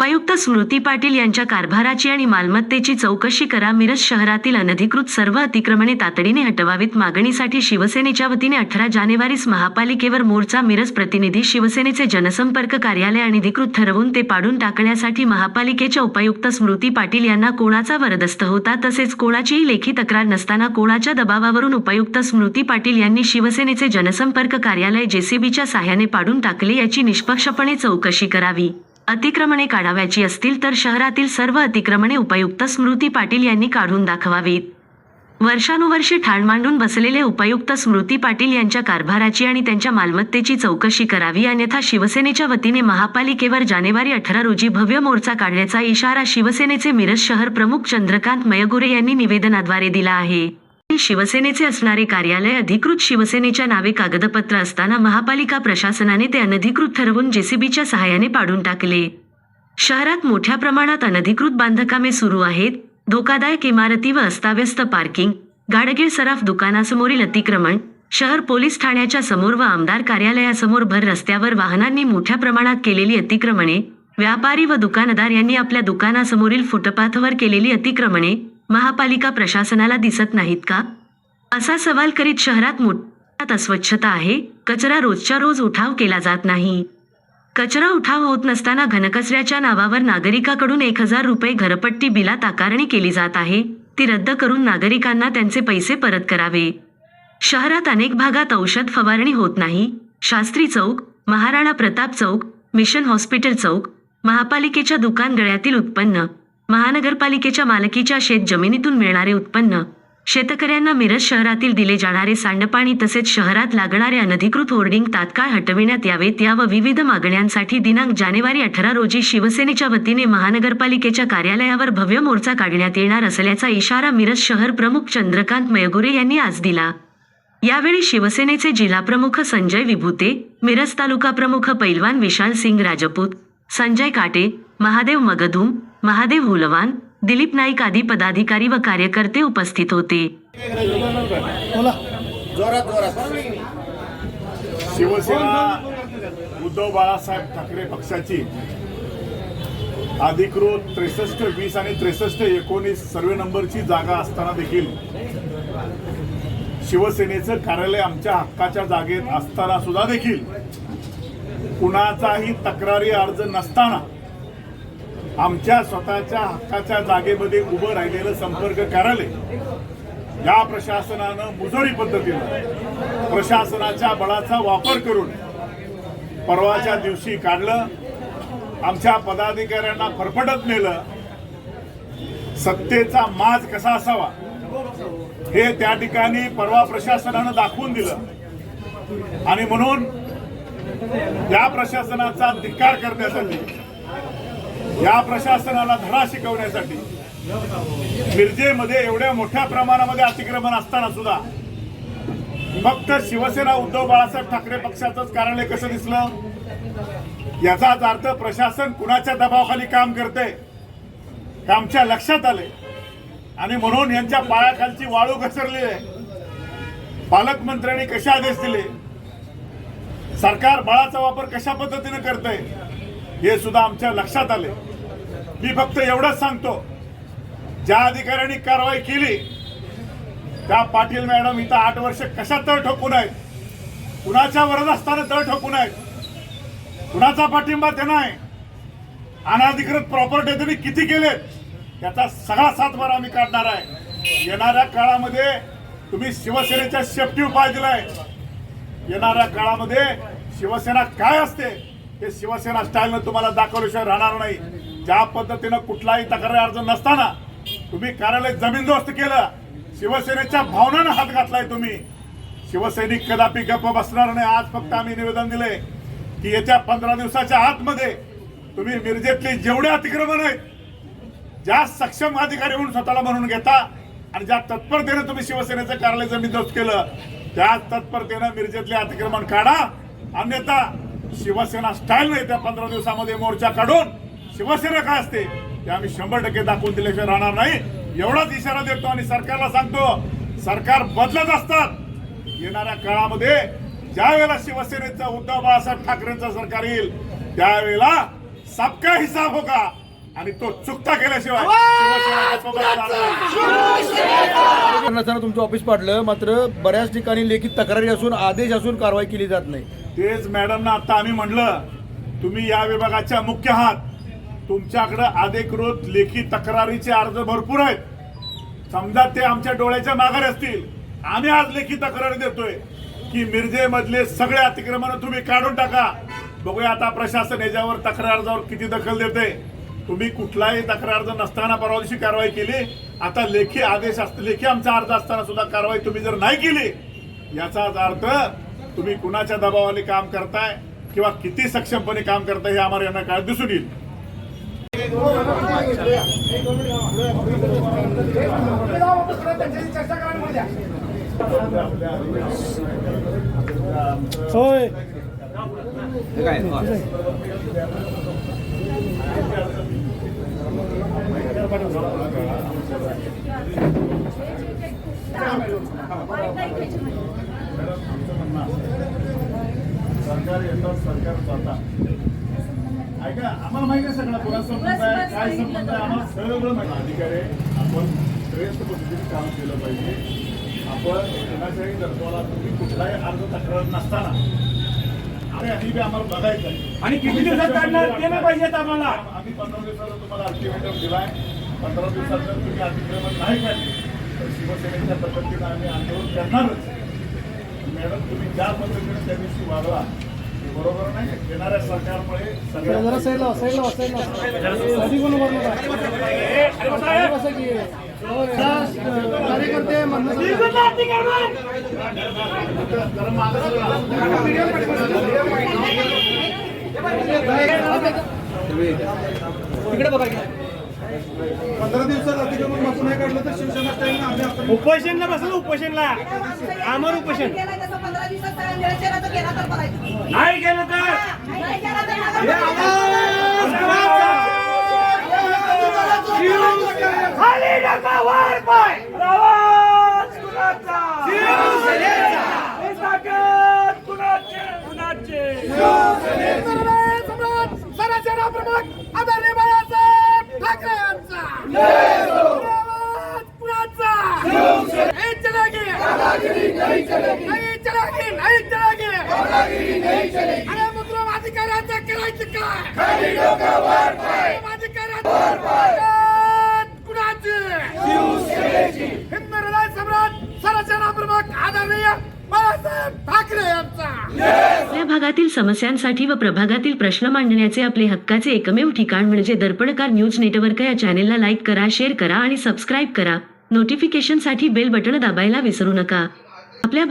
उपायुक्त स्मृती पाटील यांच्या कारभाराची आणि मालमत्तेची चौकशी करा. मिरज शहरातील अनधिकृत सर्व अतिक्रमणे तातडीने हटवावीत. मागणीसाठी शिवसेनेच्या वतीने अठरा जानेवारीस महापालिकेवर मोर्चा. मिरज प्रतिनिधी शिवसेनेचे जनसंपर्क कार्यालय अनधिकृत ठरवून ते पाडून टाकण्यासाठी महापालिकेच्या उपायुक्त स्मृती पाटील यांना कोणाचा वरदस्त होता तसेच कोणाचीही लेखी तक्रार नसताना कोणाच्या दबावावरून उपायुक्त स्मृती पाटील यांनी शिवसेनेचे जनसंपर्क कार्यालय जेसीबीच्या साह्याने पाडून टाकले याची निष्पक्षपणे चौकशी करावी. अतिक्रमणे काढाव्याची असतील तर शहरातील सर्व अतिक्रमणे उपायुक्त स्मृती पाटील यांनी काढून दाखवावीत. वर्षानुवर्षे ठाण मांडून बसलेले उपायुक्त स्मृती पाटील यांच्या कारभाराची आणि त्यांच्या मालमत्तेची चौकशी करावी अन्यथा शिवसेनेच्या वतीने महापालिकेवर जानेवारी अठरा रोजी भव्य मोर्चा काढण्याचा इशारा शिवसेनेचे मिरज शहर प्रमुख चंद्रकांत मयगुरे यांनी निवेदनाद्वारे दिला आहे. शिवसेनेचे असणारे कार्यालय अधिकृत शिवसेनेच्या नावे कागदपत्र असताना महापालिका प्रशासनाने ते अनधिकृत ठरवून जेसीबीच्या सहाय्याने पाडून टाकले. शहरात मोठ्या प्रमाणात अनधिकृत बांधकामे सुरू आहेत. धोकादायक इमारती व अस्ताव्यस्त पार्किंग गाडगीळ सराफ दुकानासमोरील अतिक्रमण शहर पोलीस ठाण्याच्या समोर व आमदार कार्यालयासमोर भर रस्त्यावर वाहनांनी मोठ्या प्रमाणात केलेली अतिक्रमणे व्यापारी व दुकानदार यांनी आपल्या दुकानासमोरील फुटपाथवर केलेली अतिक्रमणे महापालिका प्रशासनाला दिसत नाहीत का? असा सवाल करीत शहरात मोठ्यात अस्वच्छता आहे. कचरा रोजच्या रोज उठाव केला जात नाही. कचरा उठाव होत नसताना घनकचऱ्याच्या नावावर नागरिकाकडून एक हजार रुपये घरपट्टी बिलात आकारणी केली जात आहे. ती रद्द करून नागरिकांना त्यांचे पैसे परत करावे. शहरात अनेक भागात औषध फवारणी होत नाही. शास्त्री चौक महाराणा प्रताप चौक मिशन हॉस्पिटल चौक महापालिकेच्या दुकान गळ्यातील उत्पन्न महानगरपालिकेच्या मालकीच्या शेत जमिनीतून मिळणारे उत्पन्न शेतकऱ्यांना मिरज शहरातील दिले जाणारे सांडपाणी तसेच शहरात लागणारे अनधिकृत होर्डिंग तात्काळ हटविण्यात यावेत या व विविध मागण्यांसाठी दिनांक जानेवारी अठरा रोजी शिवसेनेच्या वतीने महानगरपालिकेच्या कार्यालयावर भव्य मोर्चा काढण्यात येणार असल्याचा इशारा मिरज शहर प्रमुख चंद्रकांत मयगुरे यांनी आज दिला. यावेळी शिवसेनेचे जिल्हाप्रमुख संजय विभूते मिरज तालुका प्रमुख पैलवान विशाल सिंग राजपूत संजय काटे महादेव मगधूम महादेव हुलवान दिलीप नाईक आदी पदाधिकारी व कार्यकर्ते उपस्थित होते. शिवसेना उद्धव बाळासाहेब ठाकरे पक्षाची अधिकृत त्रेसष्ट वीस आणि त्रेसष्ट एकोणीस सर्वे नंबरची जागा असताना देखील शिवसेनेचं कार्यालय आमच्या हक्काच्या जागेत असताना सुद्धा देखील कुणाचाही तक्रारी अर्ज नसताना आमच्या स्वतःच्या हक्काच्या जागेमध्ये उभं राहिलेलं संपर्क कार्यालय या प्रशासनानं मुजोरी पद्धतीनं प्रशासनाच्या बळाचा वापर करून परवाच्या दिवशी काढलं आमच्या पदाधिकाऱ्यांना फरफटत नेलं सत्तेचा माज कसा असावा हे त्या ठिकाणी परवा प्रशासनानं दाखवून दिलं. आणि म्हणून या प्रशासनाचा धिक्कार करण्यासाठी या प्रशासनाला धडा शिकवण्यासाठी. मिरजेमध्ये एवढ्या मोठ्या प्रमाणामध्ये अतिक्रमण असताना सुद्धा फक्त शिवसेना उद्धव बाळासाहेब ठाकरे पक्षाचंच कार्यालय कसं दिसलं? याचाच अर्थ प्रशासन कुणाच्या दबावाखाली काम करते हे आमच्या लक्षात आले आणि म्हणून यांच्या पायाखालची वाळू घसरली आहे. पालकमंत्र्यांनी कसे आदेश दिले? सरकार बळाचा वापर कशा पद्धतीने करतंय? हे सुद्धा आमच्या लक्षात आले. मी फक्त एवढंच सांगतो ज्या अधिकाऱ्यांनी कारवाई केली त्या पाटील मॅडम इथं आठ वर्ष कशा तळ ठोकून आहेत? कुणाच्या वरद असताना तळ ठोकून आहेत? कुणाचा पाठिंबा त्यांना आहे? अनाधिकृत प्रॉपर्टी त्यांनी किती केलेत? याचा सगळा सातबारा आम्ही काढणार आहे. येणाऱ्या काळामध्ये तुम्ही शिवसेनेच्या सेफ्टी उपाय दिलाय. येणाऱ्या काळामध्ये शिवसेना काय असते? हे शिवसेना स्टाईलनं तुम्हाला दाखवल्याशिवाय राहणार नाही. ज्या पद्धतीनं कुठलाही तक्रार अर्ज नसताना तुम्ही कार्यालय जमीनदोस्त केलं शिवसेनेच्या भावनानं हात घातलाय तुम्ही. शिवसैनिक कदापि गप्प बसणार नाही. आज फक्त आम्ही निवेदन दिले की येत्या पंधरा दिवसाच्या आतमध्ये तुम्ही मिरजेतले जेवढे अतिक्रमण आहेत ज्या सक्षम अधिकारी म्हणून स्वतःला म्हणून घेता आणि ज्या तत्परतेनं तुम्ही शिवसेनेचं कार्यालय जमीनदोस्त केलं त्या तत्परतेनं मिरजेतले अतिक्रमण काढा. अन्यथा शिवसेना स्टाईल नाही त्या पंधरा दिवसामध्ये मोर्चा काढून. शिवसेना काय असते? ते आम्ही शंभर टक्के दाखवून दिल्याशिवाय राहणार नाही. एवढाच इशारा देतो आणि सरकारला सांगतो सरकार बदलत असतात. येणाऱ्या काळामध्ये ज्या वेळेला शिवसेनेचं उद्धव बाळासाहेब ठाकरेंचं सरकार येईल त्यावेळेला सबका हिसाब होगा. आणि तो चुकता केल्याशिवाय तुमचं ऑफिस पाडलं मात्र बऱ्याच ठिकाणी लेखी तक्रारी असून आदेश असून कारवाई केली जात नाही. तेच मॅडमना आता आम्ही म्हणलं तुम्ही या विभागाच्या मुख्य आहात. तुमच्याकडं अधिकृत लेखी तक्रारीचे अर्ज भरपूर आहेत. समजा ते आमच्या डोळ्याच्या माघारी असतील. आम्ही आज लेखी तक्रारी देतोय की मिरजेमधले सगळे अतिक्रमण तुम्ही काढून टाका. बघूया आता प्रशासन याच्यावर तक्रार अर्जावर किती दखल देते तुम्ही कुठलाही तक्रार अर्ज नसताना परवा दिवशी कारवाई केली. आता लेखी आदेश असत लेखी आमचा अर्ज असताना सुद्धा कारवाई तुम्ही जर नाही केली याचाच अर्थ तुम्ही कुणाच्या दबावाने काम करताय किंवा किती सक्षमपणे काम करताय हे आम्हाला यांना काळ दिसून येईल. होय. सरकार येतात सरकार जातात. ऐका आम्हाला माहिती आहे सगळं. कोणा संबंध आहे काय संबंध आहे? आम्हाला सगळं माहिती. अधिकारी. आपण श्रेष्ठ पद्धतीने काम केलं पाहिजे. आपण कोणाच्याही दर्जाला तुम्ही कुठलाही अर्ज तक्रार नसताना. आणि आम्हाला बघायचं आहे. आणि किती दिवसात काढणार? ते नाही पाहिजेत आम्हाला. आम्ही पंधरा दिवसाचा तुम्हाला अल्टिमेटम दिलाय. पंधरा दिवसात जर तुम्ही अतिक्रमण नाही काढले तर शिवसेनेच्या पद्धतीनं आम्ही आंदोलन करणारच. मॅडम तुम्ही ज्या पद्धतीने त्या दिवशी वाढवा ते बरोबर नाही येणाऱ्या सरकारमुळे. कार्यकर्ते मागं सरका. पंधरा दिवसात अतिक्रमण मागून नाही काढलं तर शिवसेना स्टाईलनं आम्ही आपण उपोषणला बसलो उपोषणला आमर उपोषण नाही केलं तर नाही केला तर नका खाली टाका वर पाय आवाज कुणाचा शिवसेनेचा हे ताकद कुणाचे कुणाचे नहीं चलेगी नहीं चलेगी नहीं चलेगी दादागिरी नहीं चलेगी अरे मुस्लिम अधिकारांचा करायचं काय कुणाची हिंद हृदय सम्राट सरसेना प्रमुख आदरणीय बाळासाहेब ठाकरे यांचा आपल्या भागातील समस्यांसाठी व प्रभागातील प्रश्न मांडण्याचे आपले हक्काचे एकमेव ठिकाण म्हणजे दर्पणकार न्यूज नेटवर्क या चॅनेलला लाईक करा शेअर करा आणि सबस्क्राईब करा. नोटिफिकेशनसाठी बेल बटण दाबायला विसरू नका.